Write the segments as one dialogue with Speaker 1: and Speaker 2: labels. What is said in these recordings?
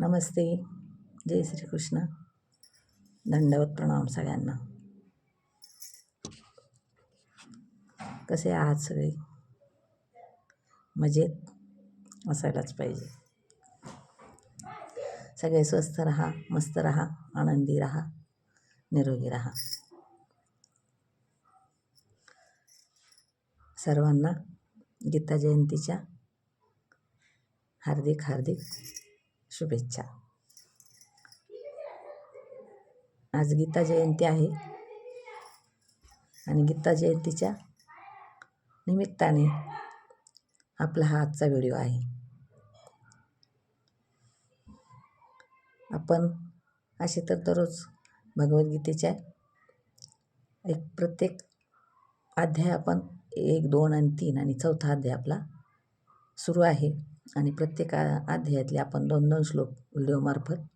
Speaker 1: नमस्ते. जय श्रीकृष्ण. दंडवत प्रणाम सगळ्यांना. कसे आहात सगळे? मजेत? असायलाच पाहिजे. सगळे स्वस्थ राहा मस्त राहा आनंदी राहा निरोगी राहा. सर्वांना गीता जयंतीच्या हार्दिक हार्दिक शुभेच्छा. आज गीता जयंती आहे. आणि गीता जयंतीच्या निमित्ताने आपला हा आजचा व्हिडिओ आहे. आपण असे तर दररोज भगवद्गीतेच्या एक प्रत्येक अध्याय आपण एक दोन आणि तीन आणि चौथा अध्याय आपला सुरू आहे. आणि प्रत्येक अध्यायातले आपण दोन दोन श्लोक व्हिडिओमार्फत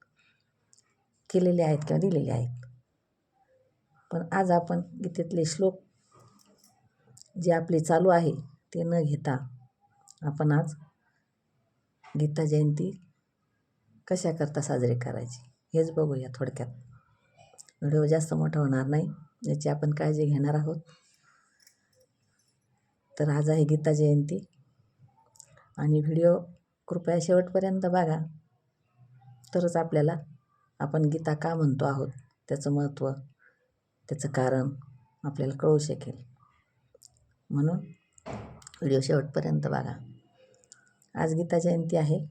Speaker 1: केलेले आहेत किंवा दिलेले आहेत. पण आज आपण गीतेतले श्लोक जे आपले चालू आहे ते न घेता आपण आज गीता जयंती कशाकरता साजरी करायची हेच बघूया थोडक्यात. व्हिडिओ जास्त मोठा होणार नाही याची आपण काळजी घेणार आहोत. तर आज आहे गीता जयंती. आणि व्हिडिओ कृपया शेवटपर्यंत बघा. तरच आपल्याला आपण गीता का म्हणतो आहोत? त्याचं महत्त्व त्याचं कारण आपल्याला कळू शकेल. म्हणून व्हिडिओ शेवटपर्यंत बघा. आज गीता जयंती आहे.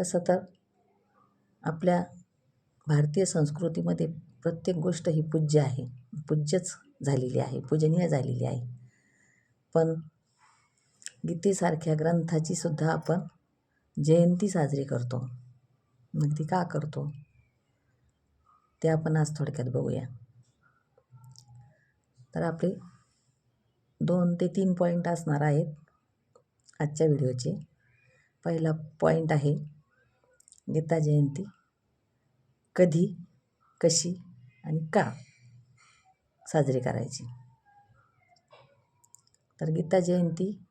Speaker 1: तसं तर आपल्या भारतीय संस्कृतीमध्ये प्रत्येक गोष्ट ही पूज्य आहे. पूज्यच झालेली आहे पूजनीय झालेली आहे. पण गीतेसारख्या ग्रंथाची सुद्धा आपण जयंती साजरी करतो. मग ती का करतो? ते आपण आज थोडक्यात बघूया. तर आपले दोन ते तीन पॉईंट असणार आहेत आजच्या व्हिडिओचे. पहिला पॉईंट आहे गीता जयंती. कधी कशी आणि का साजरी करायची? तर गीता जयंती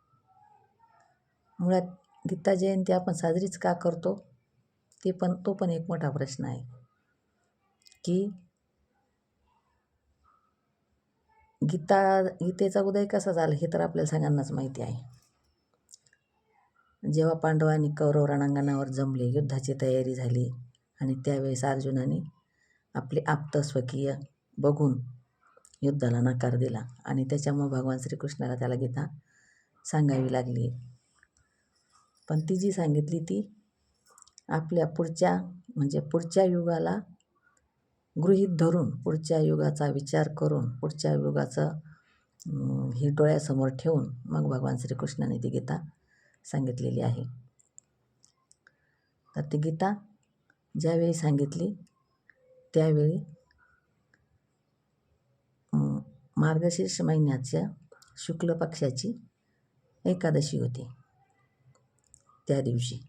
Speaker 1: मुळात गीता जयंती आपण साजरीच का करतो? ते पण तो पण एक मोठा प्रश्न आहे. की गीता गीतेचा उदय कसा झाला हे तर आपल्याला सगळ्यांनाच माहिती आहे. जेव्हा पांडव आणि कौरव रणांगणावर जमले युद्धाची तयारी झाली आणि त्यावेळेस अर्जुनाने आपले आप्त स्वकीय बघून युद्धाला नकार दिला आणि त्याच्यामुळे भगवान श्रीकृष्णाला त्याला गीता सांगावी लागली. पण ती जी सांगितली ती आपल्या पुढच्या म्हणजे पुढच्या युगाला गृहीत धरून पुढच्या युगाचा विचार करून पुढच्या युगाचं ही हे डोळ्यासमोर ठेवून मग भगवान श्रीकृष्णाने ती गीता सांगितलेली आहे. तर ती गीता ज्यावेळी सांगितली त्यावेळी मार्गशीर्ष महिन्याच्या शुक्ल पक्षाची एकादशी होती. त्या दिवशी.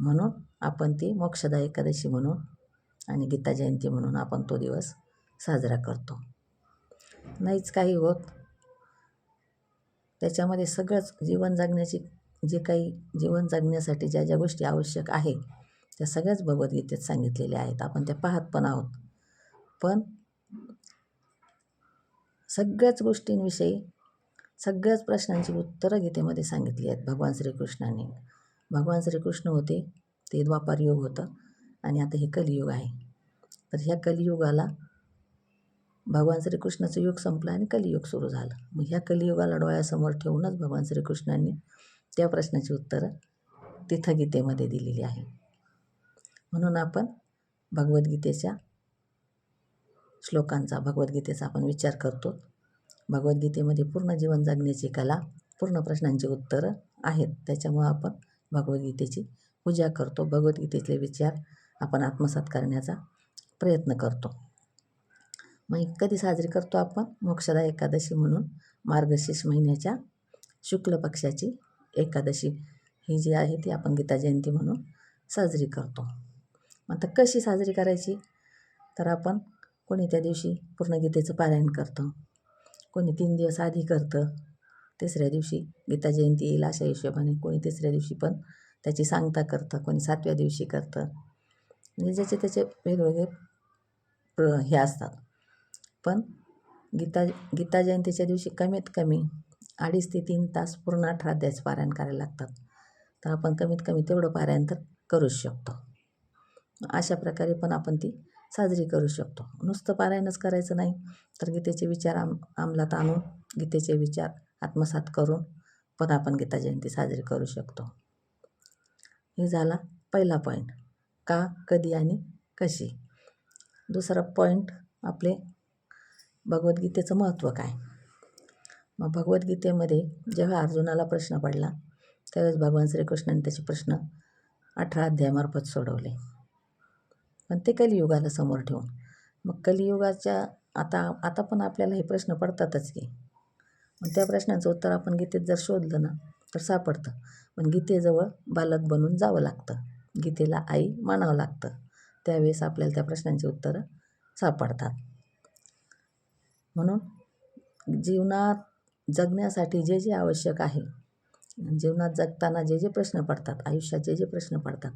Speaker 1: म्हणून आपण ती मोक्षदा एकादशी म्हणून आणि गीता जयंती म्हणून आपण तो दिवस साजरा करतो. नाहीच काही होत. त्याच्यामध्ये सगळंच जीवन जगण्याची जे काही जीवन जगण्यासाठी ज्या ज्या गोष्टी आवश्यक आहे त्या सगळ्याच भगवद्गीतेत सांगितलेल्या आहेत. आपण त्या पाहत पण आहोत. पण सगळ्याच गोष्टींविषयी सगळ्याच प्रश्नांची उत्तरं गीतेमध्ये सांगितली आहेत भगवान श्रीकृष्णाने. भगवान श्रीकृष्ण होते ते द्वापार युग होतं आणि आता हे कलियुग आहे. तर ह्या कलियुगाला भगवान श्रीकृष्णाचं युग संपलं आणि कलियुग सुरू झालं. मग ह्या कलियुगाला डोळ्यासमोर ठेवूनच भगवान श्रीकृष्णांनी त्या प्रश्नाची उत्तरं तिथं गीतेमध्ये दिलेली आहे. म्हणून आपण भगवद्गीतेच्या श्लोकांचा भगवद्गीतेचा आपण विचार करतो. भगवद्गीतेमध्ये पूर्ण जीवन जगण्याची कला पूर्ण प्रश्नांची उत्तरं आहेत. त्याच्यामुळं आपण भगवद्गीतेची पूजा करतो. भगवद्गीतेतले विचार आपण आत्मसात करण्याचा प्रयत्न करतो. मग कधी साजरी करतो आपण? मोक्षदा एकादशी म्हणून मार्गशीर्ष महिन्याच्या शुक्ल पक्षाची एकादशी. ही जी आहे ती आपण गीता जयंती म्हणून साजरी करतो. मग आता कशी साजरी करायची? तर आपण कोणी त्या दिवशी पूर्ण गीतेचं पारायण करतो? कोणी तीन दिवस आधी करतं तिसऱ्या दिवशी गीता जयंती येईल अशा हिशोबाने. कोणी तिसऱ्या दिवशी पण त्याची सांगता करतं कोणी सातव्या दिवशी करतं. म्हणजे ज्याचे त्याचे वेगवेगळे प्र हे असतात. पण गीता गीता जयंतीच्या दिवशी कमीत कमी अडीच ते तीन तास पूर्ण अठरा अध्यायचं पारायण करायला लागतात. तर आपण कमीत कमी तेवढं पारायण तर करूच शकतो. अशा प्रकारे पण आपण ती साजरी करू शकतो. नुसतं पारायणच करायचं नाही तर गीतेचे विचार आम अंमलात आणून गीतेचे विचार आत्मसात करून पण आपण गीता जयंती साजरी करू शकतो. हे झाला पहिला पॉईंट का कधी आणि कशी? दुसरा पॉईंट आपले भगवद्गीतेचं महत्त्व काय? मग भगवद्गीतेमध्ये जेव्हा अर्जुनाला प्रश्न पडला त्यावेळेस भगवान श्रीकृष्णाने त्याचे प्रश्न अठरा अध्यायामार्फत सोडवले. पण ते कलियुगाला समोर ठेवून. मग कलियुगाच्या आता आता पण आपल्याला हे प्रश्न पडतातच की. मग त्या प्रश्नाचं उत्तर आपण गीतेत जर शोधलं ना तर सापडतं. पण गीतेजवळ बालक बनून जावं लागतं. गीतेला आई मानावं लागतं. त्यावेळेस आपल्याला त्या प्रश्नांची उत्तरं सापडतात. म्हणून जीवनात जगण्यासाठी जे जे आवश्यक आहे जीवनात जगताना जे जे प्रश्न पडतात आयुष्यात जे जे प्रश्न पडतात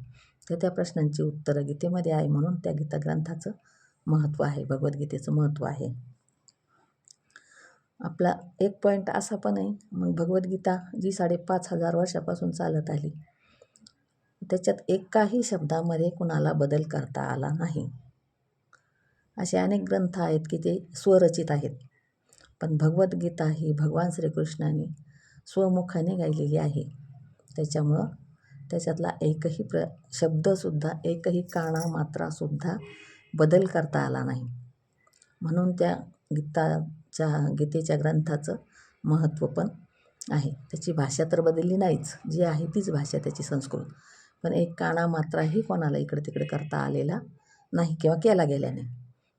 Speaker 1: तर त्या प्रश्नांची उत्तरं गीतेमध्ये आहे म्हणून त्या गीता ग्रंथाचं महत्त्व आहे भगवद्गीतेचं महत्त्व आहे. आपला एक पॉईंट असा पण आहे मग भगवद्गीता जी साडेपाच हजार वर्षापासून चालत आली त्याच्यात एकाही शब्दामध्ये कुणाला बदल करता आला नाही. असे अनेक ग्रंथ आहेत की ते स्वरचित आहेत पण भगवद्गीता ही भगवान श्रीकृष्णाने स्वमुखाने गायलेली आहे. त्याच्यामुळं त्याच्यातला एकही प्र शब्दसुद्धा एकही काना मात्रासुद्धा बदल करता आला नाही. म्हणून त्या गीताच्या गीतेच्या ग्रंथाचं महत्त्व पण आहे. त्याची भाषा तर बदलली नाहीच. जी आहे तीच भाषा त्याची संस्कृत. पण एक काना मात्राही कोणाला इकडे तिकडे करता आलेला नाही किंवा केला गेला नाही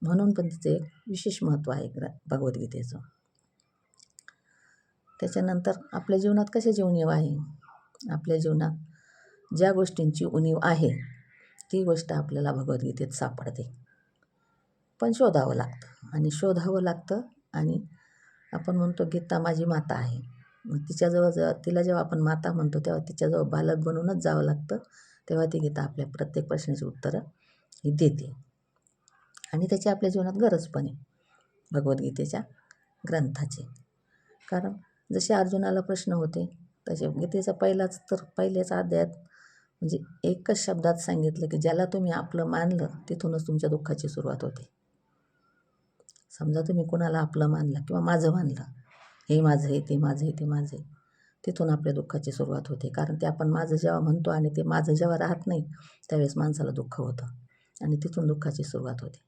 Speaker 1: म्हणून पण तिचं एक विशेष महत्त्व आहे ग्र भगवद्गीतेचं. त्याच्यानंतर आपल्या जीवनात कसे उणीव आहे? आपल्या जीवनात ज्या गोष्टींची उणीव आहे ती गोष्ट आपल्याला भगवद्गीतेत सापडते. पण शोधावं लागतं आणि शोधावं लागतं आणि आपण म्हणतो गीता माझी माता आहे. मग तिच्याजवळ जेव्हा तिला जेव्हा आपण माता म्हणतो तेव्हा तिच्याजवळ बालक बनूनच जावं लागतं. तेव्हा ती गीता आपल्या प्रत्येक प्रश्नाची उत्तरं ही देते. आणि त्याची आपल्या जीवनात गरज पण आहे भगवद्गीतेच्या ग्रंथाची. कारण जसे अर्जुनाला प्रश्न होते तसे गीतेचा पहिलाच तर पहिल्याच अध्यायात म्हणजे एकच शब्दात सांगितलं की ज्याला तुम्ही आपलं मानलं तिथूनच तुमच्या दुःखाची सुरुवात होते. समजा तुम्ही कुणाला आपलं मानलं किंवा माझं मानलं हे माझं आहे ते माझं आहे ते माझं आहे तिथून आपल्या दुःखाची सुरुवात होते. कारण ते आपण माझं जेव्हा म्हणतो आणि ते माझं जेव्हा राहत नाही त्यावेळेस माणसाला दुःख होतं आणि तिथून दुःखाची सुरुवात होते.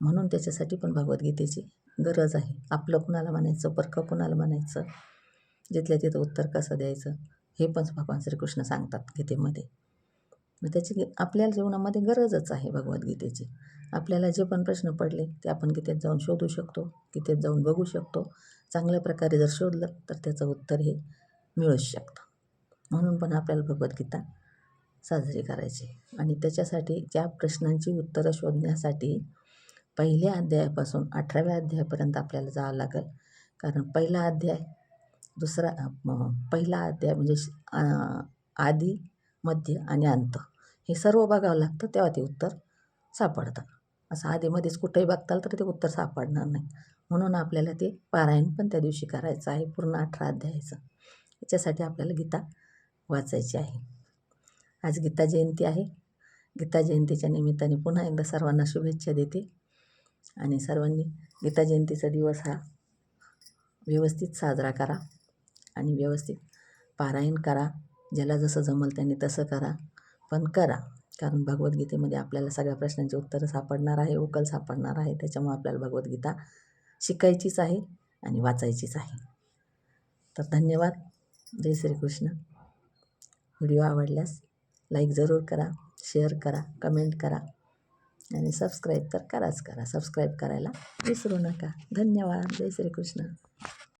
Speaker 1: म्हणून त्याच्यासाठी पण भगवद्गीतेची गरज आहे. आपलं कुणाला म्हणायचं परखं कुणाला म्हणायचं जिथल्या तिथं उत्तर कसं द्यायचं हे पण भगवान श्रीकृष्ण सांगतात गीतेमध्ये. मग त्याची आपल्या जीवनामध्ये गरजच आहे भगवद्गीतेची आपल्याला जे पण प्रश्न पडले ते आपण गीतेत जाऊन शोधू शकतो गीतेत जाऊन बघू शकतो. चांगल्या प्रकारे जर शोधलं तर त्याचं उत्तर हे मिळूच शकतं. म्हणून पण आपल्याला भगवद्गीता साजरी करायची. आणि त्याच्यासाठी ज्या प्रश्नांची उत्तरं शोधण्यासाठी पहिल्या अध्यायापासून अठराव्या अध्यायापर्यंत आपल्याला जावं लागेल. कारण पहिला अध्याय दुसरा पहिला अध्याय म्हणजे आधी मध्य आणि अंत. हे सर्व बघावं लागतं तेव्हा ते उत्तर सापडतं. असं आधीमध्येच कुठंही बघताल तर ते उत्तर सापडणार नाही. म्हणून आपल्याला ते पारायण पण त्या दिवशी करायचं आहे पूर्ण अठरा अध्यायाचं. याच्यासाठी आपल्याला गीता वाचायची आहे. आज गीता जयंती आहे. गीता जयंतीच्या निमित्ताने पुन्हा एकदा सर्वांना शुभेच्छा देते. आणि सर्वांनी गीता जयंतीचा दिवस हा व्यवस्थित साजरा करा. आणि व्यवस्थित पारायण करा. ज्याला जसं जमल त्याने तसं करा. पण करा. कारण भगवद्गीतेमध्ये आपल्याला सगळ्या प्रश्नांची उत्तरं सापडणार आहे उकल सापडणार आहे. त्याच्यामुळे आपल्याला भगवद्गीता शिकायचीच आहे आणि वाचायचीच आहे. तर धन्यवाद. जय श्रीकृष्ण. व्हिडिओ आवडल्यास लाईक जरूर करा शेअर करा कमेंट करा आणि सबस्क्राईब तर कराच करा. सबस्क्राईब करायला विसरू नका. धन्यवाद. जय श्रीकृष्ण.